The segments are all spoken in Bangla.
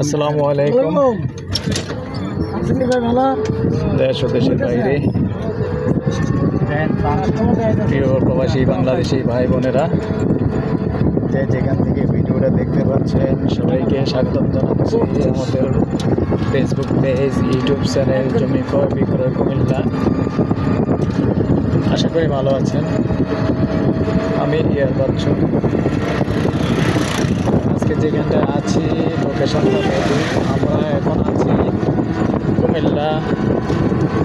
আসসালামু আলাইকুম। দেশ ও দেশের বাইরে। প্রিয় প্রবাসী বাংলাদেশি ভাই বোনেরা যে যেখান থেকে ভিডিওটা দেখতে পাচ্ছেন সবাইকে স্বাগতম জানাচ্ছি। আমাদের ফেসবুক পেজ ইউটিউব চ্যানেল জমি ক্রয় বিক্রয় কুমিল্লা। আশা করি ভালো আছেন। আমি ইয়ার বাচ্চু। আজকে যেখানটায় আছি লোকেশনটা আমরা এখন আছি কুমিল্লা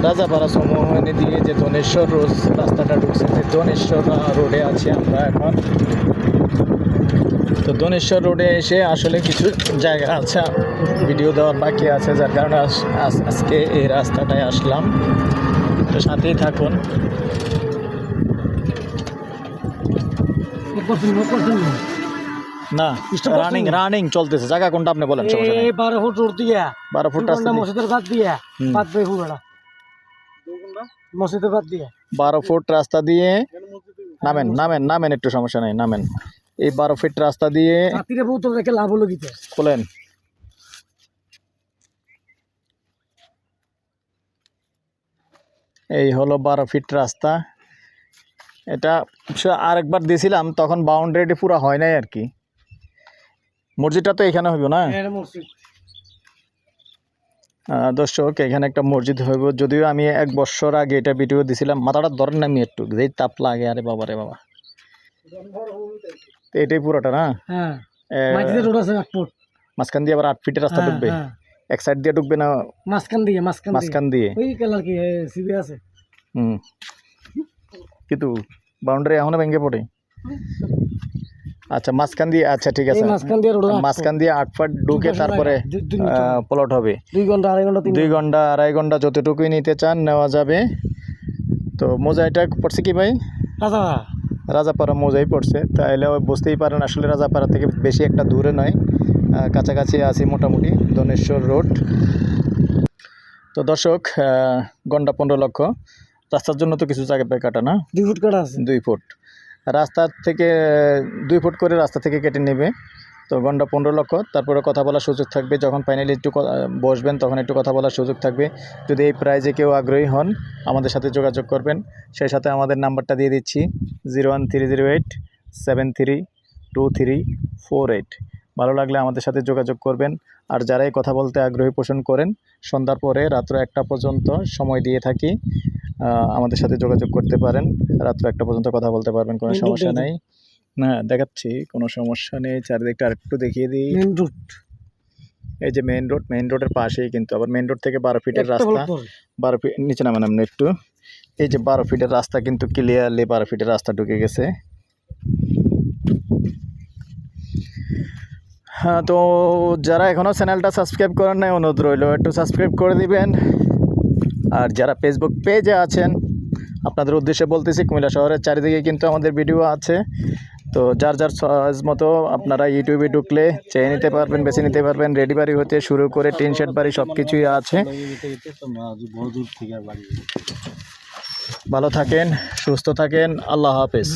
রাজাপাড়া সমোহনী দিয়ে যে ধনেশ্বর রোড রাস্তাটা ঢুকছে যে ধনেশ্বর রোডে আছি আমরা এখন তো ধনেশ্বর রোডে এসে আসলে কিছু জায়গা আছে ভিডিও দেওয়ার বাকি আছে যার কারণে আজ- আজ- আজকে এই রাস্তাটায় আসলাম তো সাথেই থাকুন করছেন না? রানিং রানিং চলতেছে। জায়গা কোনটা আপনি বলেন সমস্যা নেই। এই বারো ফুট রোড দিয়া। বারো ফুট রাস্তা দিয়ে- মসজিদের বাদ দিয়া? বাদ দিয়ে ফুটা মসজিদের বাদ দিয়া। বারো ফুট রাস্তা দিয়ে নামেন নামেন নামেন একটু সমস্যা নেই নামেন। এই বারো ফিট রাস্তা দিয়ে রাত্রিরে বহুত লাভ হলো গীতে খোলেন এই হলো বারো ফিট রাস্তা। এটা আরেকবার দিয়েছিলাম তখন বাউন্ডারিটি পুরো হয় নাই আর কি। মসজিদটা তো এখানে হইব না? আহ, দর্শক এখানে একটা মসজিদ হইব। যদিও আমি এক বছর আগে এটা ভিডিও দিছিলাম মাথাটা ধরেন না আমি একটু যেই তাপ লাগে আরে বাবা রে বাবা। এটাই পুরোটা না? হ্যাঁ। মাঝখান দিয়ে আবার আট ফিটের রাস্তা হ্যাঁ, ঢুকবে? হ্যাঁ। এক সাইড দিয়ে ঢুকবে না? মাঝখান দিয়ে মাঝখান দিয়ে। মাঝখান দিয়ে? ওই কালার কি সিবি আছে? হুম। কিন্তু বাউন্ডারি এখনও ভেঙে পড়ে। আচ্ছা মাঝখান দিয়ে আচ্ছা ঠিক আছে। মাঝখান দিয়ে রোড মাঝখান দিয়ে আট ফুট ঢুকে তারপরে প্লট হবে। দুই ঘণ্টা আড়াই ঘণ্টা দুই ঘণ্টা। আড়াই ঘণ্টা যতটুকুই নিতে চান নেওয়া যাবে। তো মোজা এটা পড়ছে কি ভাই? রাজা রাজাপাড়া মোজাই পড়ছে। তাহলে বুঝতেই পারেন আসলে রাজাপাড়া থেকে বেশি একটা দূরে নয়। কাছাকাছি আছি মোটামুটি দনেশ্বর রোড। তো দর্শক গন্ডা পনেরো লক্ষ। রাস্তার জন্য তো কিছু জায়গা পায় কাটা না? দুই ফুট কাটা আছে। দুই ফুট। রাস্তা থেকে, দুই ফুট করে রাস্তা থেকে কেটে নেবে। তো ঘণ্টা পনেরো লক্ষ, তারপরে কথা বলার সুযোগ থাকবে। যখন ফাইনালি একটু বসবেন, তখন একটু কথা বলার সুযোগ থাকবে। যদি এই প্রাইজে কেউ আগ্রহী হন, আমাদের সাথে যোগাযোগ করবেন। সেই সাথে আমাদের নাম্বারটা দিয়ে দিচ্ছি zero one three zero eight seven three two three four eight ভালো লাগলে আমাদের সাথে যোগাযোগ করবেন। আর যারাই কথা বলতে আগ্রহী পোষণ করেন সন্ধ্যার পরে রাত্র একটা পর্যন্ত সময় দিয়ে থাকি আমাদের সাথে যোগাযোগ করতে পারেন। রাত্র একটা পর্যন্ত কথা বলতে পারবেন কোনো সমস্যা নেই। হ্যাঁ দেখাচ্ছি কোনো সমস্যা নেই। চারিদিকটা আরেকটু দেখিয়ে দিই। মেন এই যে মেইন রোড মেইন রোডের পাশেই কিন্তু আবার মেইন রোড থেকে বারো ফিটের রাস্তা। বারো ফিট নিচে নামেন আপনি একটু। এই যে বারো ফিটের রাস্তা কিন্তু ক্লিয়ারলি বারো ফিটের রাস্তা ঢুকে গেছে। হ্যাঁ তো যারা এখনও চ্যানেলটা সাবস্ক্রাইব করেন নাই, অনুরোধ রইল, একটু সাবস্ক্রাইব করে দিবেন। আর যারা ফেসবুক পেজে আছেন, আপনাদের উদ্দেশ্যে বলতেছি, কুমিল্লা শহরের চারিদিকে কিন্তু আমাদের ভিডিও আছে। তো যার যার চয়েস মতো আপনারা ইউটিউবে ঢুকলে, চেয়ে নিতে পারবেন, বেছে নিতে পারবেন রেডি বাড়ি হতে শুরু করে টিন শেড বাড়ি সব কিছুই আছে। ভালো থাকেন, সুস্থ থাকেন, আল্লাহ হাফেজ।